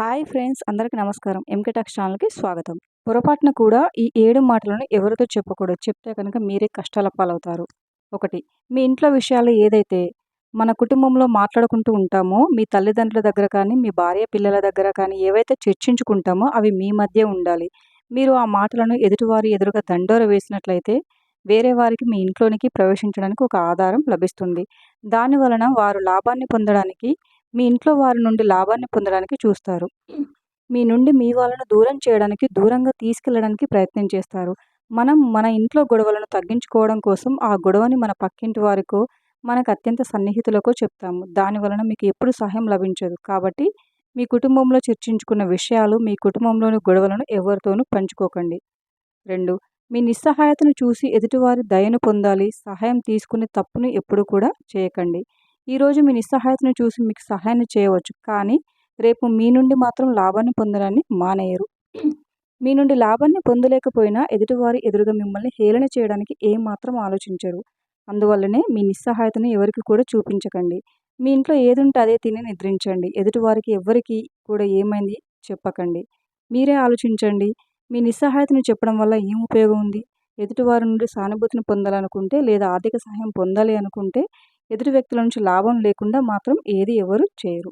Hi friends అందరికీ నమస్కారం. MK talks ఛానల్కి స్వాగతం. పొరపాటున కూడా ఈ ఏడు మాటలను ఎవరితో చెప్పకూడదు? చెప్తే కనుక మీరే కష్టాల పాలవుతారు. ఒకటి మీ ఇంట్లో విషయాలు ఏదైతే మన కుటుంబంలో మాట్లాడుకుంటూ ఉంటామో మీ తల్లిదండ్రుల దగ్గర కానీ మీ భార్య పిల్లల దగ్గర కానీ ఏవైతే చర్చించుకుంటామో అవి మీ మధ్య ఉండాలి. మీరు ఆ మాటలను ఎదుటివారి ఎదురుగా దండోర వేసినట్లయితే వేరే వారికి మీ ఇంట్లోనికి ప్రవేశించడానికి ఒక ఆధారం లభిస్తుంది. దాని వలన వారు లాభాన్ని పొందడానికి మీ ఇంట్లో వారి నుండి లాభాన్ని పొందడానికి చూస్తారు. మీ నుండి మీ వాళ్ళను దూరం చేయడానికి దూరంగా తీసుకెళ్ళడానికి ప్రయత్నం చేస్తారు. మనం మన ఇంట్లో గొడవలను తగ్గించుకోవడం కోసం ఆ గొడవని మన పక్కింటి వారికో మనకు అత్యంత సన్నిహితులకో చెప్తాము. దాని వలన మీకు ఎప్పుడు సహాయం లభించదు. కాబట్టి మీ కుటుంబంలో చర్చించుకున్న విషయాలు మీ కుటుంబంలోని గొడవలను ఎవరితోనూ పంచుకోకండి. రెండు మీ నిస్సహాయతను చూసి ఎదుటివారి దయను పొందాలి. సహాయం తీసుకునే తప్పును ఎప్పుడు కూడా చేయకండి. ఈరోజు మీ నిస్సహాయతను చూసి మీకు సహాయాన్ని చేయవచ్చు. కానీ రేపు మీ నుండి మాత్రం లాభాన్ని పొందడాన్ని మానేయరు. మీ నుండి లాభాన్ని పొందలేకపోయినా ఎదుటివారి ఎదురుగా మిమ్మల్ని హేళన చేయడానికి ఏమాత్రం ఆలోచించరు. అందువల్లనే మీ నిస్సహాయతను ఎవరికి కూడా చూపించకండి. మీ ఇంట్లో ఏదుంటే అదే తిని నిద్రించండి. ఎదుటివారికి ఎవరికి కూడా ఏమైంది చెప్పకండి. మీరే ఆలోచించండి. మీ నిస్సహాయతను చెప్పడం వల్ల ఏం ఉపయోగం ఉంది? ఎదుటివారి నుండి సానుభూతిని పొందాలనుకుంటే లేదా ఆర్థిక సహాయం పొందాలి అనుకుంటే ఎదుటి వ్యక్తుల నుంచి లాభం లేకుండా మాత్రం ఏది ఎవరు చేయరు.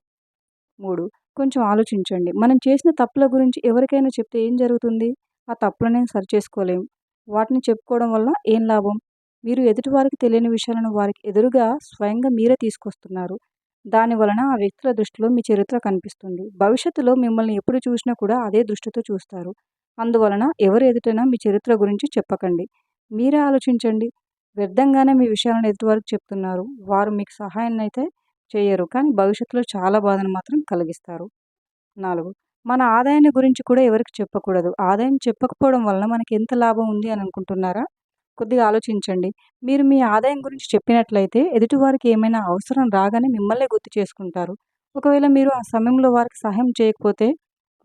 మూడు కొంచెం ఆలోచించండి. మనం చేసిన తప్పుల గురించి ఎవరికైనా చెప్తే ఏం జరుగుతుంది? ఆ తప్పులనే సరిచేసుకోలేం. వాటిని చెప్పుకోవడం వల్ల ఏం లాభం? మీరు ఎదుటివారికి తెలియని విషయాలను వారికి ఎదురుగా స్వయంగా మీరే తీసుకొస్తున్నారు. దాని వలన ఆ వ్యక్తుల దృష్టిలో మీ చరిత్ర కనిపిస్తుంది. భవిష్యత్తులో మిమ్మల్ని ఎప్పుడు చూసినా కూడా అదే దృష్టితో చూస్తారు. అందువలన ఎవరు ఎదుటైనా మీ చరిత్ర గురించి చెప్పకండి. మీరే ఆలోచించండి. వ్యర్థంగానే మీ విషయాలను ఎదుటివారికి చెప్తున్నారు వారు మీకు సహాయాన్ని అయితే చేయరు కానీ భవిష్యత్తులో చాలా బాధను మాత్రం కలిగిస్తారు. నాలుగు మన ఆదాయాన్ని గురించి కూడా ఎవరికి చెప్పకూడదు. ఆదాయం చెప్పకపోవడం వలన మనకి ఎంత లాభం ఉంది అని అనుకుంటున్నారా? కొద్దిగా ఆలోచించండి. మీరు మీ ఆదాయం గురించి చెప్పినట్లయితే ఎదుటివారికి ఏమైనా అవసరం రాగానే మిమ్మల్నే గుర్తు చేసుకుంటారు. ఒకవేళ మీరు ఆ సమయంలో వారికి సహాయం చేయకపోతే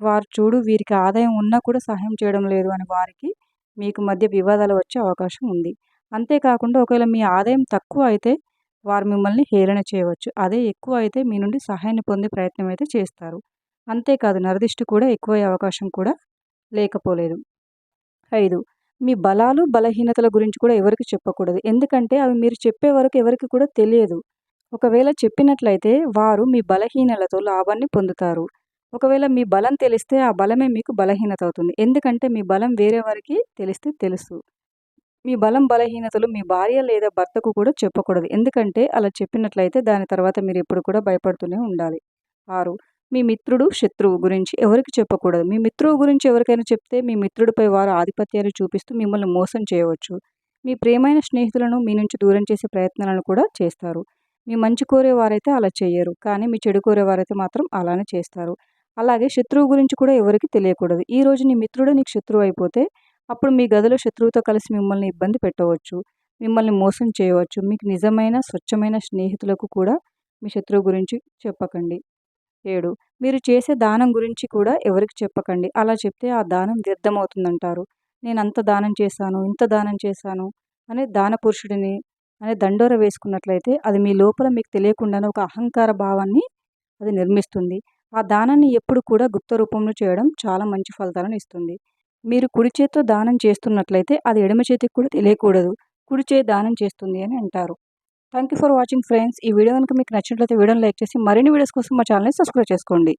వారు చూడు వీరికి ఆదాయం ఉన్నా కూడా సహాయం చేయడం లేదు అని వారికి మీకు మధ్య వివాదాలు వచ్చే అవకాశం ఉంది. అంతేకాకుండా ఒకవేళ మీ ఆదాయం తక్కువ అయితే వారు మిమ్మల్ని హేళన చేయవచ్చు. అదే ఎక్కువ అయితే మీ నుండి సహాయాన్ని పొందే ప్రయత్నం అయితే చేస్తారు. అంతేకాదు నరదిష్టి కూడా ఎక్కువయ్యే అవకాశం కూడా లేకపోలేదు. ఐదు మీ బలాలు బలహీనతల గురించి కూడా ఎవరికి చెప్పకూడదు. ఎందుకంటే అవి మీరు చెప్పే వరకు ఎవరికి కూడా తెలియదు. ఒకవేళ చెప్పినట్లయితే వారు మీ బలహీనలతో లాభాన్ని పొందుతారు. ఒకవేళ మీ బలం తెలిస్తే ఆ బలమే మీకు బలహీనత అవుతుంది. ఎందుకంటే మీ బలం వేరే వారికి తెలిస్తే తెలుసు. మీ బలం బలహీనతలు మీ భార్య లేదా భర్తకు కూడా చెప్పకూడదు. ఎందుకంటే అలా చెప్పినట్లయితే దాని తర్వాత మీరు ఎప్పుడు కూడా భయపడుతూనే ఉండాలి. ఆరు మీ మిత్రుడు శత్రువు గురించి ఎవరికి చెప్పకూడదు? మీ మిత్రువు గురించి ఎవరికైనా చెప్తే మీ మిత్రుడిపై వారు ఆధిపత్యాన్ని చూపిస్తూ మిమ్మల్ని మోసం చేయవచ్చు. మీ ప్రేమైన స్నేహితులను మీ నుంచి దూరం చేసే ప్రయత్నాలను కూడా చేస్తారు. మీ మంచి కోరేవారైతే అలా చేయరు. కానీ మీ చెడు కోరేవారైతే మాత్రం అలానే చేస్తారు. అలాగే శత్రువు గురించి కూడా ఎవరికి తెలియకూడదు. ఈరోజు నీ మిత్రుడు నీకు శత్రువు అయిపోతే అప్పుడు మీ గదిలో శత్రువుతో కలిసి మిమ్మల్ని ఇబ్బంది పెట్టవచ్చు మిమ్మల్ని మోసం చేయవచ్చు. మీకు నిజమైన స్వచ్ఛమైన స్నేహితులకు కూడా మీ శత్రువు గురించి చెప్పకండి. ఏడు మీరు చేసే దానం గురించి కూడా ఎవరికి చెప్పకండి. అలా చెప్తే ఆ దానం వ్యర్థమవుతుందంటారు. నేను అంత దానం చేశాను ఇంత దానం చేశాను అనే దాన పురుషుడిని అనే దండోర వేసుకున్నట్లయితే అది మీ లోపల మీకు తెలియకుండానే ఒక అహంకార భావాన్ని అది నిర్మిస్తుంది. ఆ దానాన్ని ఎప్పుడు కూడా గుప్త రూపంలో చేయడం చాలా మంచి ఫలితాలను ఇస్తుంది. మీరు కుడి చేత్తో దానం చేస్తున్నట్లయితే అది ఎడమ చేతికి కూడా తెలియకూడదు. కుడి చేతి దానం చేస్తుంది అని అంటారు. Thank you for watching friends. ఈ వీడియో కనుక మీకు నచ్చినట్లయితే వీడియోని లైక్ చేసి మరిన్ని వీడియోస్ కోసం మా ఛానల్ని సబ్స్క్రైబ్ చేసుకోండి.